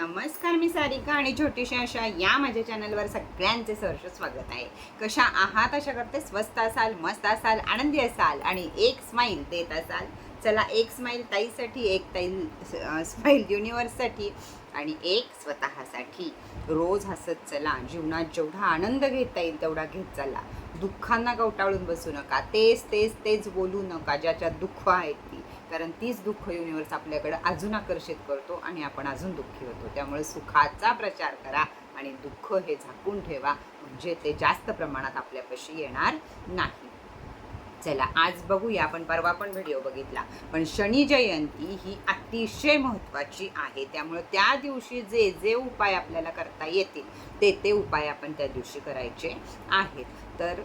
नमस्कार मी सारिका आणि छोटीशी अशा या माझ्या चॅनलवर सगळ्यांचे सहर्ष स्वागत आहे. कशा आहात? अशा करते स्वस्त असाल मस्त असाल आनंदी असाल आणि एक स्माईल देत असाल. चला एक स्माईल ताईसाठी एक ताई स्माईल युनिवर्ससाठी आणि एक स्वतःसाठी. रोज हसत चला जीवनात जेवढा आनंद घेता येईल तेवढा घेत चला. दुःखांना कवटाळून बसू नका. तेच तेच तेच बोलू नका ज्याच्यात दुःख आहेत ती. कारण तीच दुःख युनिवर्स आपल्याकडं अजून आकर्षित करतो आणि आपण अजून दुःखी होतो. त्यामुळे सुखाचा प्रचार करा आणि दुःख हे झाकून ठेवा. म्हणजे ते जास्त प्रमाणात आपल्यापाशी येणार नाही. चला आज बघूया आपण परवा पण व्हिडिओ बघितला. पण शनी जयंती ही अतिशय महत्त्वाची आहे. त्यामुळे त्या दिवशी जे जे उपाय आपल्याला करता येतील ते ते उपाय आपण त्या दिवशी करायचे आहेत. तर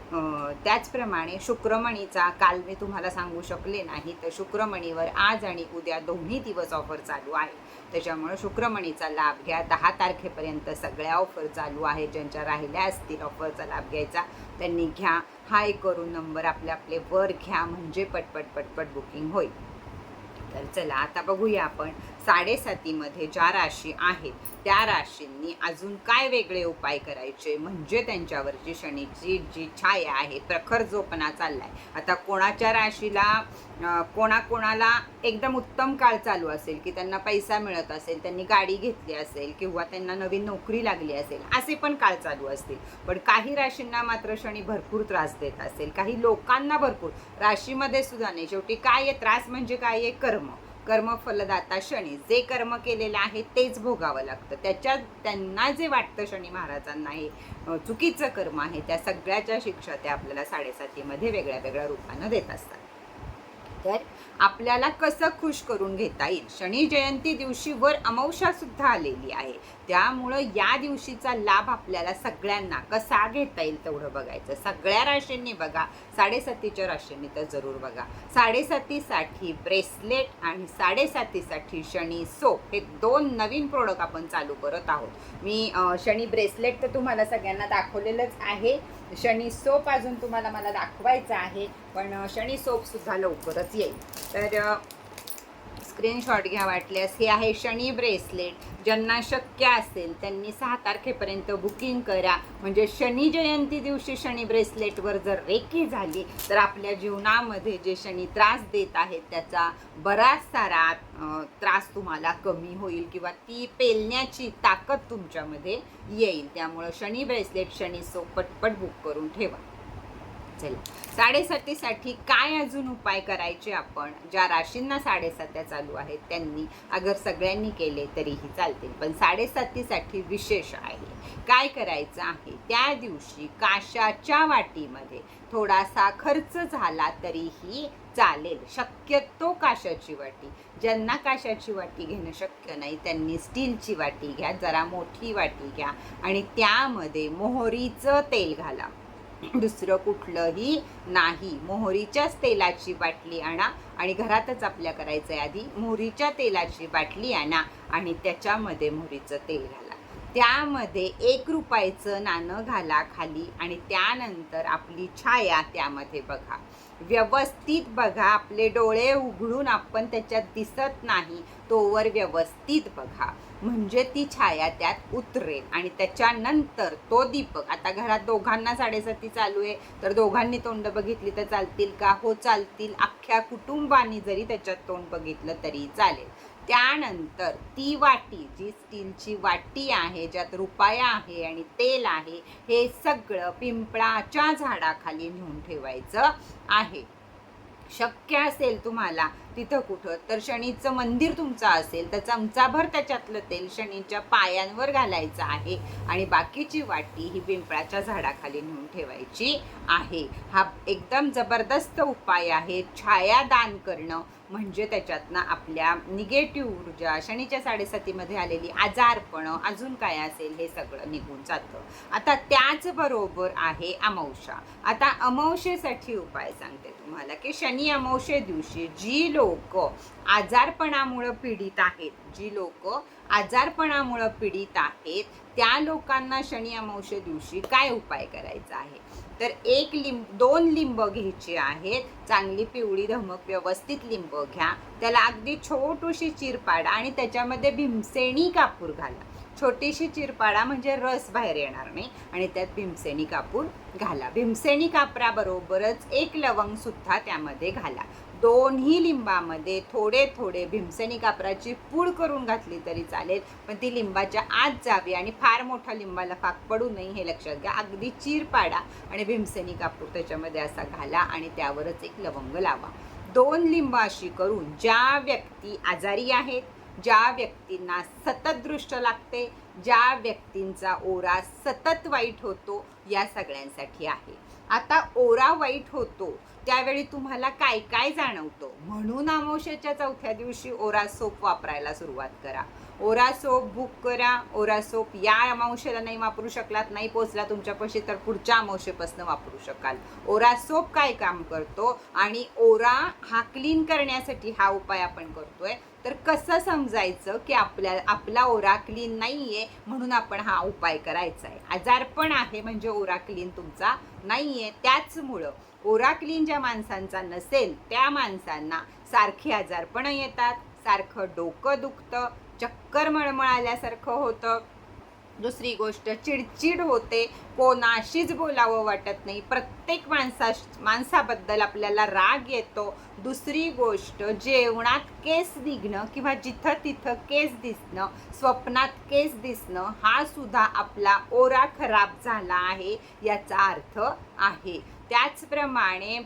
त्याचप्रमाणे शुक्रमणीचा काल मी तुम्हाला सांगू शकले नाही तर शुक्रमणीवर आज आणि उद्या दोन्ही दिवस ऑफर चालू आहे त्याच्यामुळे शुक्रमणीचा लाभ घ्या. दहा तारखेपर्यंत सगळ्या ऑफर चालू आहेत. ज्यांच्या राहिल्या असतील ऑफरचा लाभ घ्यायचा त्यांनी घ्या. हाय करून नंबर आपले आपले वर घ्या. म्हणजे पटपट पटपट बुकिंग होईल. तर चला आता बघूया आपण साडेसातीमध्ये ज्या राशी आहेत त्या राशींनी अजून काय वेगळे उपाय करायचे? म्हणजे त्यांच्यावरची शनीची जी छाया आहे प्रखर जोपणा चाललाय. आता कोणाच्या राशीला कोणाकोणाला एकदम उत्तम काळ चालू असेल की त्यांना पैसा मिळत असेल त्यांनी गाडी घेतली असेल किंवा त्यांना नवीन नोकरी लागली असेल असे पण काळ चालू असतील. पण काही राशींना मात्र शनी भरपूर त्रास देत असेल. काही लोकांना भरपूर. राशीमध्ये सुद्धा नाही. शेवटी काय आहे? त्रास म्हणजे काय आहे? कर्म. कर्मफलदाता शनी. जे कर्म केलेलं आहे तेच भोगावं लागतं. त्याच्यात त्यांना जे वाटतं शनी महाराजांना हे चुकीचं कर्म आहे त्या सगळ्याच्या शिक्षा त्या आपल्याला साडेसातीमध्ये वेगळ्या वेगळ्या रूपानं देत असतात. तर आपल्याला कसं खुश करून घेता येईल? शनी जयंती दिवशी वर अमावशासुद्धा सुद्धा आलेली आहे. त्यामुळं या दिवशीचा लाभ आपल्याला सगळ्यांना कसा घेता येईल तेवढं बघायचं. सगळ्या राशींनी बघा. साडेसातीच्या राशींनी तर जरूर बघा. साडेसातीसाठी ब्रेसलेट आणि साडेसातीसाठी शनी सोप हे दोन नवीन प्रोडक्ट आपण चालू करत आहोत. मी शनी ब्रेसलेट तर तुम्हाला सगळ्यांना दाखवलेलंच आहे. शनी सोप अजून तुम्हाला मला दाखवायचं आहे. पण शनी सोपसुद्धा लवकरच येईल. तर स्क्रीनशॉट घ्या वाटल्यास हे आहे शनी ब्रेसलेट ज्यांना शक्य असेल त्यांनी सहा तारखेपर्यंत बुकिंग करा. म्हणजे शनी जयंती दिवशी शनी ब्रेसलेटवर जर रेकी झाली तर आपल्या जीवनामध्ये जे शनी त्रास देत आहेत त्याचा बराच सारा त्रास तुम्हाला कमी होईल किंवा ती पेलण्याची ताकद तुमच्यामध्ये येईल. त्यामुळं शनी ब्रेसलेट शनी सो पटपट बुक करून ठेवा. चला. साडेसातीसाठी काय अजून उपाय करायचे आपण? ज्या राशींना साडेसात्या चालू आहेत त्यांनी अगर सगळ्यांनी केले तरीही चालतील. पण साडेसातीसाठी विशेष आहे. काय करायचं आहे? त्या दिवशी काशाच्या वाटीमध्ये थोडासा खर्च झाला तरीही चालेल. शक्यतो काशाची वाटी. ज्यांना काशाची वाटी घेणं शक्य नाही त्यांनी स्टीलची वाटी घ्या जरा मोठी वाटी घ्या आणि त्यामध्ये मोहरीचं तेल घाला. दुसरं कुठलंही नाही. मोहरीच्याच तेलाची बाटली आणा आणि घरातच आपल्या करायचं आहे आधी मोहरीच्या तेलाची बाटली आणा आणि त्याच्यामध्ये मोहरीचं तेल घाला. त्यामध्ये एक रुपयाचं नाणं घाला खाली आणि त्यानंतर आपली छाया त्यामध्ये बघा. व्यवस्थित बघा आपले डोळे उघडून आपण त्याच्यात दिसत नाही तोवर व्यवस्थित बघा. म्हणजे ती छाया त्यात उतरेल. आणि त्याच्यानंतर तो दीपक आता घरात दोघांना साडेसाती चालू आहे तर दोघांनी तोंड बघितली तर चालतील का? हो चालतील. अख्ख्या कुटुंबानी जरी त्याच्यात तोंड बघितलं तरी चालेल. त्यानंतर ती वाटी जी स्टीलची वाटी आहे ज्यात रुपया आहे आणि तेल आहे हे सगळं पिंपळाच्या झाडाखाली नेऊन ठेवायचं आहे. शक्य असेल तुम्हाला तिथं कुठं तर शनीचं मंदिर तुमचं असेल तर चमचाभर त्याच्यातलं तेल शनीच्या पायांवर घालायचं आहे. आणि बाकीची वाटी ही पिंपळाच्या झाडाखाली नेऊन ठेवायची आहे. हा एकदम जबरदस्त उपाय आहे. छाया दान करणं म्हणजे त्याच्यातनं आपल्या निगेटिव्ह ऊर्जा शनीच्या साडेसातीमध्ये आलेली आजारपणं अजून काय असेल हे सगळं निघून जातं. आता त्याचबरोबर आहे अमावशा आता अमावशेसाठी उपाय सांगते तुम्हाला की शनी अमावशे दिवशी जी लोक आजारपणामुळं पीडित आहेत जी लोक आजारपणामुळं पीडित आहेत त्या लोकांना शनी अमावशे दिवशी काय उपाय करायचा आहे? तर एक लिंब दोन लिंब घ्यायची आहेत. चांगली पिवळी धमक व्यवस्थित लिंब घ्या. त्याला अगदी छोटीशी चिरपाडा आणि त्याच्यामध्ये भीमसेनी कापूर घाला. छोटीशी चिरपाडा म्हणजे रस बाहेर येणार नाही आणि त्यात भीमसेनी कापूर घाला. भीमसेनी कापराबरोबरच एक लवंगसुद्धा त्यामध्ये घाला. दोन्ही लिंबामध्ये थोडे थोडे भीमसेनी कापराची पूड करून घातली तरी चालेल पण ती लिंबाच्या आत जावी आणि फार मोठा लिंबाला फाक पडू नये हे लक्षात घ्या. अगदी चीर पाडा आणि भीमसेनी कापूर त्याच्यामध्ये असा घाला आणि त्यावरच एक लवंग लावा. दोन लिंब अशी करून ज्या व्यक्ती आजारी आहेत ज्या व्यक्तींना सतत दृष्ट लागते ज्या व्यक्तींचा ओरा सतत वाईट होतो या सगळ्यांसाठी आहे. आता ओरा वाईट होतो त्यावेळी तुम्हाला काय काय जाणवतं? म्हणून आमोशाच्या चौथ्या दिवशी ओरा सोप वापरायला सुरुवात करा. ओरा सोप बुक करा. ओरा सोप या अमावशेला नाही वापरू शकलात नाही पोचला तुमच्यापाशी तर पुढच्या अमावशेपासून वापरू शकाल. ओरा सोप काय काम करतो? आणि ओरा हा क्लीन करण्यासाठी हा उपाय आपण करतोय. तर कसं समजायचं की आपल्या आपला ओरा क्लीन नाही आहे म्हणून आपण हा उपाय करायचा आहे आजारपण आहे म्हणजे ओरा क्लीन तुमचा नाही आहे त्याचमुळं ओरा क्लीन ज्या माणसांचा नसेल त्या माणसांना सारखी आजारपणं येतात सारखं डोकं दुखतं चक्कर मळमळाल्यासारखं होतं. दुसरी गोष्ट चिडचिड होते. कोणाशीच बोलावं वाटत नाही. प्रत्येक माणसा माणसाबद्दल आपल्याला राग येतो. दुसरी गोष्ट जेवणात केस निघणं किंवा जिथं तिथं केस दिसणं स्वप्नात केस दिसणं हा सुद्धा आपला ओरा खराब झाला आहे याचा अर्थ आहे. त्याचप्रमाणे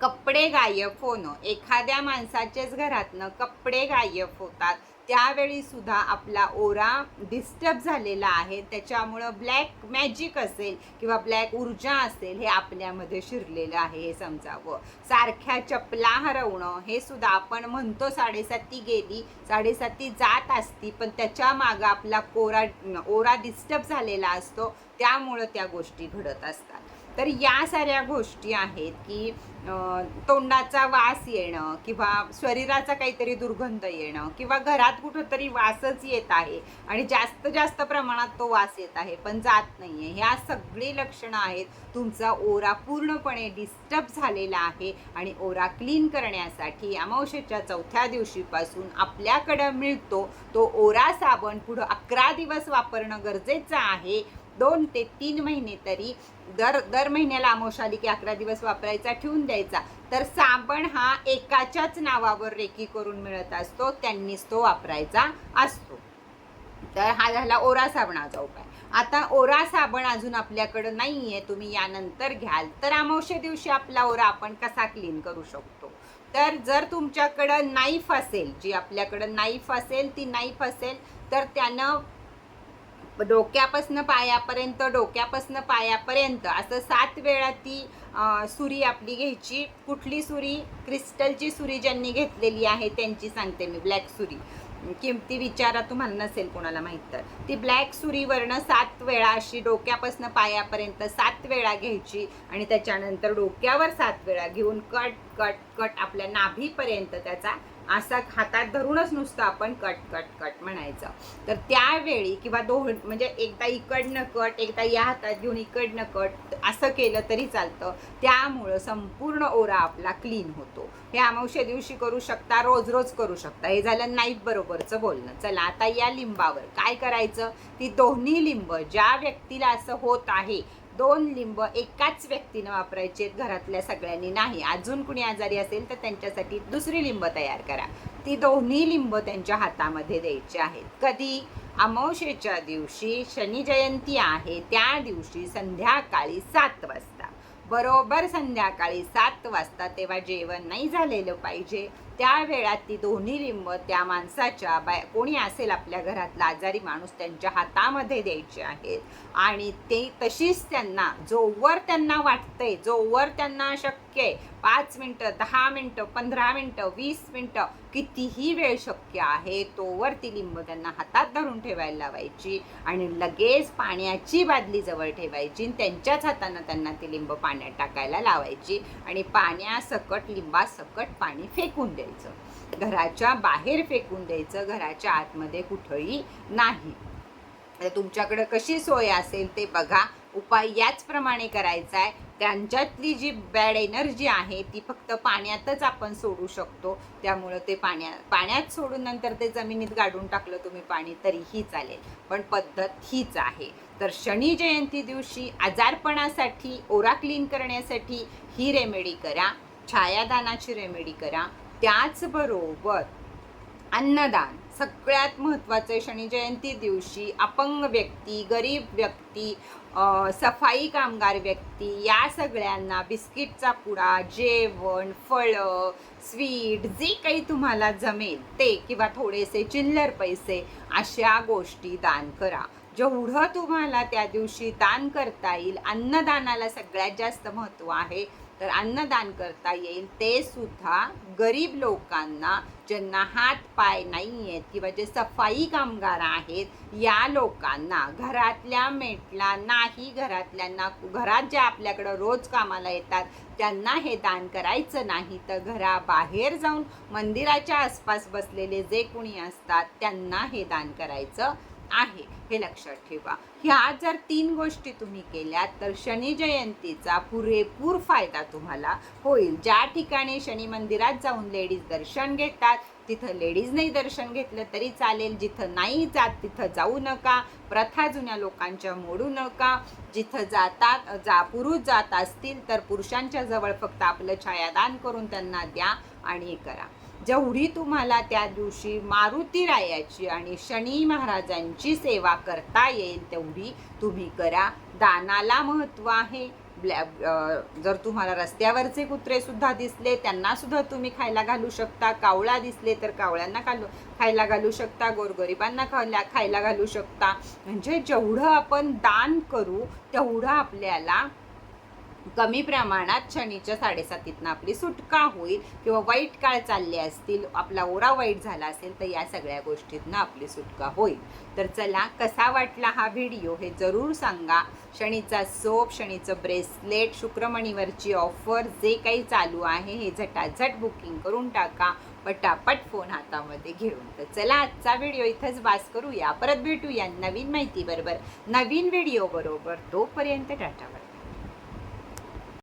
कपडे गायब होणं. एखाद्या माणसाचेच घरातनं कपडे गायब होतात. त्यावेळी सुद्धा आपला ओरा डिस्टर्ब झालेला आहे. त्याच्यामुळं ब्लॅक मॅजिक असेल किंवा ब्लॅक ऊर्जा असेल हे आपल्यामध्ये शिरलेलं आहे हे समजावं. सारख्या चपला हरवणं हे सुद्धा आपण म्हणतो साडेसाती गेली साडेसाती जात असती पण त्याच्या मागं आपला कोरा ओरा डिस्टर्ब झालेला असतो. त्यामुळं त्या गोष्टी घडत असतात. तर या साऱ्या गोष्टी आहेत की तोंडाचा वास येणं किंवा शरीराचा काहीतरी दुर्गंध येणं किंवा घरात कुठंतरी वासच येत आहे आणि जास्त जास्त प्रमाणात तो वास येत आहे पण जात नाही आहे ह्या सगळी लक्षणं आहेत. तुमचा ओरा पूर्णपणे डिस्टर्ब झालेला आहे आणि ओरा क्लीन करण्यासाठी अमावशेच्या चौथ्या दिवशीपासून आपल्याकडं मिळतो तो ओरा साबण. पुढं अकरा दिवस वापरणं गरजेचं आहे. दोन ते तीन महिने तरी दर दर महिन्याला अमावस्या आली की अकरा दिवस वापरायचा ठेवून द्यायचा. तर साबण हा एकाच्याच नावावर रेकी करून मिळत असतो त्यांनीच तो वापरायचा असतो. तर हा झाला ओरा साबणाचा उपाय. आता ओरा साबण अजून आपल्याकडं नाही आहे तुम्ही यानंतर घ्याल. तर अमावस्या दिवशी आपला ओरा आपण कसा क्लीन करू शकतो? तर जर तुमच्याकडं नाईफ असेल जी आपल्याकडं नाईफ असेल ती नाईफ असेल तर त्यानं डोक्यापासनं पायापर्यंत डोक्यापासनं पायापर्यंत असं सात वेळा ती सुरी आपली घ्यायची. कुठली सुरी? क्रिस्टलची सुरी ज्यांनी घेतलेली आहे त्यांची सांगते मी ब्लॅक सुरी. किमती विचारा तुम्हाला नसेल कोणाला माहीत तर. ती ब्लॅक सुरीवरनं सात वेळा अशी डोक्यापासनं पायापर्यंत सात वेळा घ्यायची आणि त्याच्यानंतर डोक्यावर सात वेळा घेऊन कट कट कट आपल्या नाभीपर्यंत त्याचा असा हातात धरूनच नुसतं आपण कट कट कट म्हणायचं. तर त्यावेळी किंवा दोन म्हणजे एकदा इकडनं कट एकदा या हातात घेऊन इकडनं कट असं केलं तरी चालतं. त्यामुळं संपूर्ण ओरा आपला क्लीन होतो. हे अमावश्या दिवशी करू शकता रोज रोज करू शकता. हे झालं नाईफ बरोबरचं बोलणं. चला आता या लिंबावर काय करायचं? ती दोन्ही लिंब ज्या व्यक्तीला असं होत आहे दोन लिंब एकाच व्यक्तीनं वापरायचे आहेत घरातल्या सगळ्यांनी नाही. अजून कुणी आजारी असेल तर त्यांच्यासाठी दुसरी लिंब तयार करा. ती दोन्ही लिंब त्यांच्या हातामध्ये द्यायची आहेत. कधी? अमावशेच्या दिवशी शनी जयंती आहे त्या दिवशी संध्याकाळी सात वाजता. बरोबर संध्याकाळी सात वाजता तेव्हा जेवण नाही झालेलं पाहिजे. त्या वेळात ती दोन्ही लिंब त्या माणसाच्या बाय कोणी असेल आपल्या घरातला आजारी माणूस त्यांच्या हातामध्ये द्यायचे आहेत. आणि ते तशीच त्यांना जोवर त्यांना वाटतंय जोवर त्यांना शक्य आहे. पाच मिनटं दहा मिनटं पंधरा मिनटं वीस मिनटं कितीही वेळ शक्य आहे तोवर ती लिंब त्यांना हातात धरून ठेवायला लावायची आणि लगेच पाण्याची बादली जवळ ठेवायची आणि त्यांच्याच हातानं त्यांना ती लिंब पाण्यात टाकायला लावायची आणि पाण्यासकट लिंबासकट पाणी फेकून द्यायचं. घराच्या बाहेर फेकून द्यायचं घराच्या आतमध्ये कुठंही नाही. तुमच्याकडं तुमच्याकडे कशी सोय असेल ते बघा. उपाय याचप्रमाणे करायचा आहे. त्यांच्यातली जी बॅड एनर्जी आहे ती फक्त पाण्यातच आपण सोडू शकतो. त्यामुळं ते पाण्या पाण्यात सोडून नंतर ते जमिनीत गाडून टाकलं तुम्ही पाणी तरीही चालेल. पण पद्धत हीच आहे. तर शनी जयंती दिवशी आजारपणासाठी ओरा क्लीन करण्यासाठी ही रेमेडी करा. छायादानाची रेमेडी करा. त्याचबरोबर अन्नदान. सगळ्यात महत्त्वाचं आहे शनी जयंती दिवशी अपंग व्यक्ती गरीब व्यक्ती सफाई कामगार व्यक्ती या सगळ्यांना बिस्किटचा पुडा जेवण फळं स्वीट जे काही तुम्हाला जमेल ते किंवा थोडेसे चिल्लर पैसे अशा गोष्टी दान करा. जेवढं तुम्हाला त्या दिवशी दान करता येईल अन्नदानाला सगळ्यात जास्त महत्त्व आहे. तर अन्नदान करता येईल ते सुद्धा गरीब लोकांना ज्यांना हात पाय नाही आहेत किंवा जे म्हणजे सफाई कामगार आहेत. या लोकांना घरातल्या मेटला नाही घरातल्यांना घरात ज्या आपल्याकडं रोज कामाला येतात त्यांना हे दान करायचं नाही. तर घराबाहेर जाऊन मंदिराच्या आसपास बसलेले जे कुणी असतात त्यांना हे दान करायचं आहे हे लक्षात ठेवा. ह्या जर तीन गोष्टी तुम्ही केल्यात तर शनी जयंतीचा पुरेपूर फायदा तुम्हाला होईल. ज्या ठिकाणी शनी मंदिरात जाऊन लेडीज दर्शन घेतात तिथं लेडीजनेही दर्शन घेतलं तरी चालेल. जिथं नाही जात तिथं जाऊ नका. प्रथा जुन्या लोकांच्या मोडू नका. जिथं जातात जा पुरुष जात असतील तर पुरुषांच्या जवळ फक्त आपलं छायादान करून त्यांना द्या आणि हे करा. जेवढी तुम्हाला त्या दिवशी मारुती रायाची आणि शनी महाराजांची सेवा करता येईल तेवढी तुम्ही करा. दानाला महत्त्व आहे. ब्लॅ जर तुम्हाला रस्त्यावरचे कुत्रे सुद्धा दिसले त्यांना सुद्धा तुम्ही खायला घालू शकता. कावळा दिसले तर कावळ्यांना घालू खायला घालू शकता. गोरगरिबांना खायला खायला घालू शकता. म्हणजे जेवढं आपण दान करू तेवढं आपल्याला कमी प्रमाणात शनीच्या साडेसातीतनं आपली सुटका होईल किंवा वाईट काळ चालले असतील आपला ओरा वाईट झाला असेल तर या सगळ्या गोष्टीतनं आपली सुटका होईल. तर चला कसा वाटला हा व्हिडिओ हे जरूर सांगा. शनीचा सोप शनीचं ब्रेसलेट शुक्रमणीवरची ऑफर जे काही चालू आहे हे झटाझट बुकिंग करून टाका. पटापट फोन हातामध्ये घेऊन. तर चला आजचा व्हिडिओ इथंच बास करूया. परत भेटूया नवीन माहितीबरोबर. नवीन व्हिडिओ बरोबर तोपर्यंत टाटावर